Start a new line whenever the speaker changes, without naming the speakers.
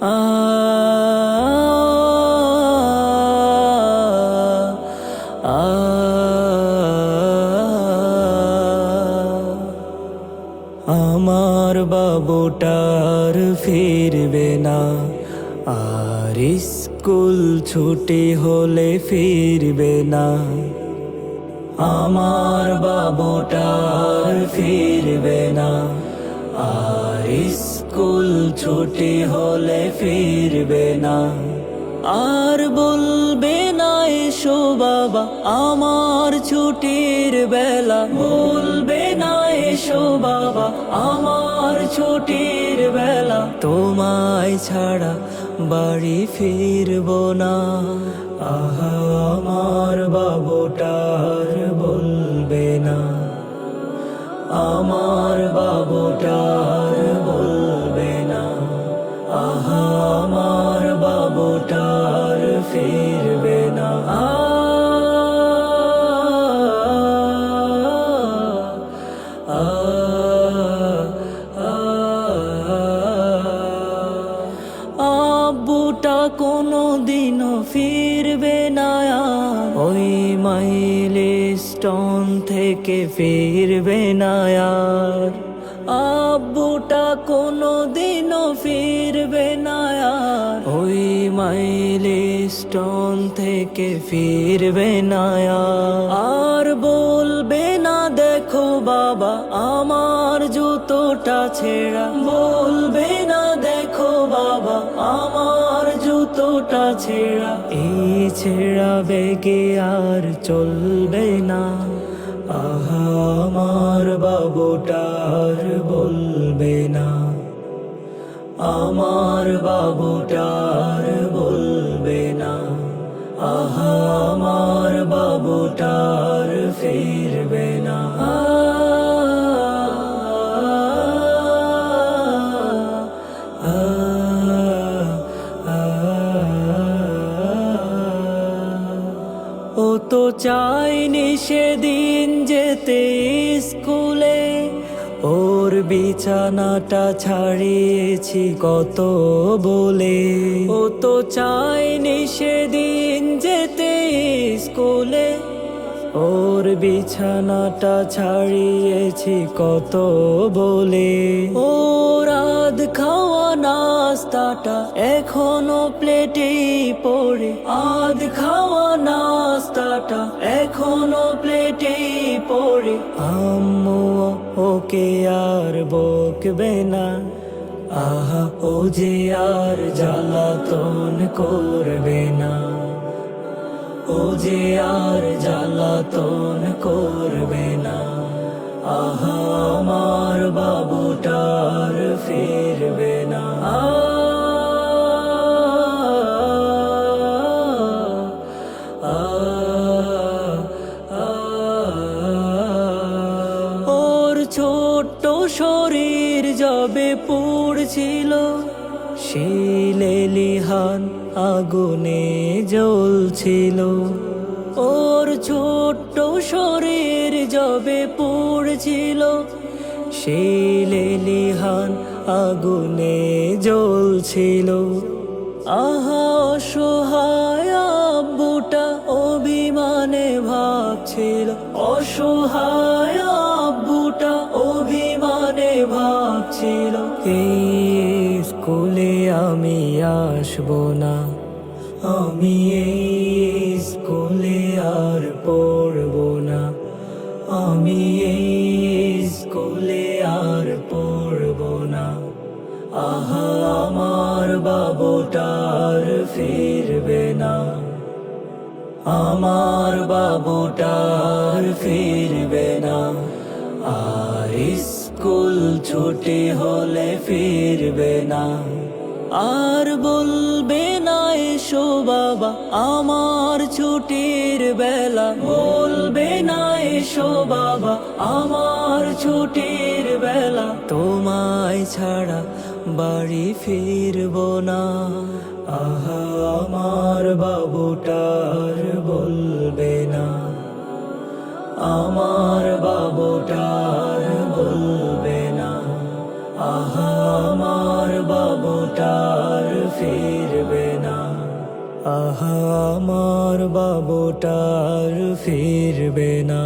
আমার বাবুটার ফিরবে না। আর স্কুল ছুটি হলে ফিরবে না। আমার বাবুটার ফিরবে না। আর স্কুল ছুটি হলে ফিরবে না। আর বলবে না এসো বাবা, আমার ছুটির বেলা। বলবে না এসো বাবা, আমার ছুটির বেলা। তোমায় ছাড়া বাড়ি ফিরবো না। আহা, আমার বাবুটার আমার বাবুটার বলবে না। আহা, আমার বাবুটার ফিরবে না। আব্বুটা কোনো দিনও ফিরবে না। ওই মাইলে স্টোন থেকে ফিরবে না আর আব্বুটা কোনো দিনও ফিরবে না আর। ওই মাইলে স্টোন থেকে ফিরবে না আর। বলবে না, দেখো বাবা, আমার জুতোটা ছেঁড়া বলবে না, দেখো বাবা, আমার জুতোটা ছেঁড়া। এই ছেঁড়া বেগে আর চলবে না। আহা, আমার বাবুটার বলবে না। আমার বাবুটার বলবে না। আহা, আমার বাবুটার তো চাইনি সেদিন যেতে স্কুলে। ওর বিছানাটা ছাড়িয়েছি কত বলে। ও তো চাইনি সেদিন যেতে স্কুলে। ওর বিছানাটা ছাড়িয়েছি কত বলে। ও রাত খাওয়া নাস্তাটা এখনও প্লেটে পড়ে। আধ খাওয়া নাস্তাটা এখনও প্লেটে পড়ে। আম্মু ওকে আর বকবে না। আহা, ও যে আর জ্বালাতন করবে না। ও যে আর জ্বালাতন করবে না, আহা, আমার বাবুটার ফিরবে না। ওর ছোট্ট শরীর যবে পড়ছিল শিলেলিহান আগুনে জ্বলছিল। ওর ছোট্ট শরীর যবে পড়ছিল। শিলেলিহান আগুনে জ্বলছিল। আহা অসহায় আব্বুটা অভিমানে ভাবছিল। অসহায় আব্বুটা অভিমানে ভাবছিল। এই স্কুলে আমি আসব না। আমি এই স্কুলে আর পড়ব না। আমি এই স্কুলে আর পড়ব না। আহা, আমার বাবুটার ফিরবে না। আমার বাবুটার ফিরবে না। আর স্কুল ছুটি হলে ফিরবে না। আর বলবে না, এসো বাবা, আমার ছুটির বেলা। বলবে না, এসো বাবা, আমার ছুটির বেলা। তোমায় ছাড়া বাড়ি ফিরবো না। আহা, আমার বাবুটার বলবে না। আমার বাবুটার বলবে আর ফিরবে না।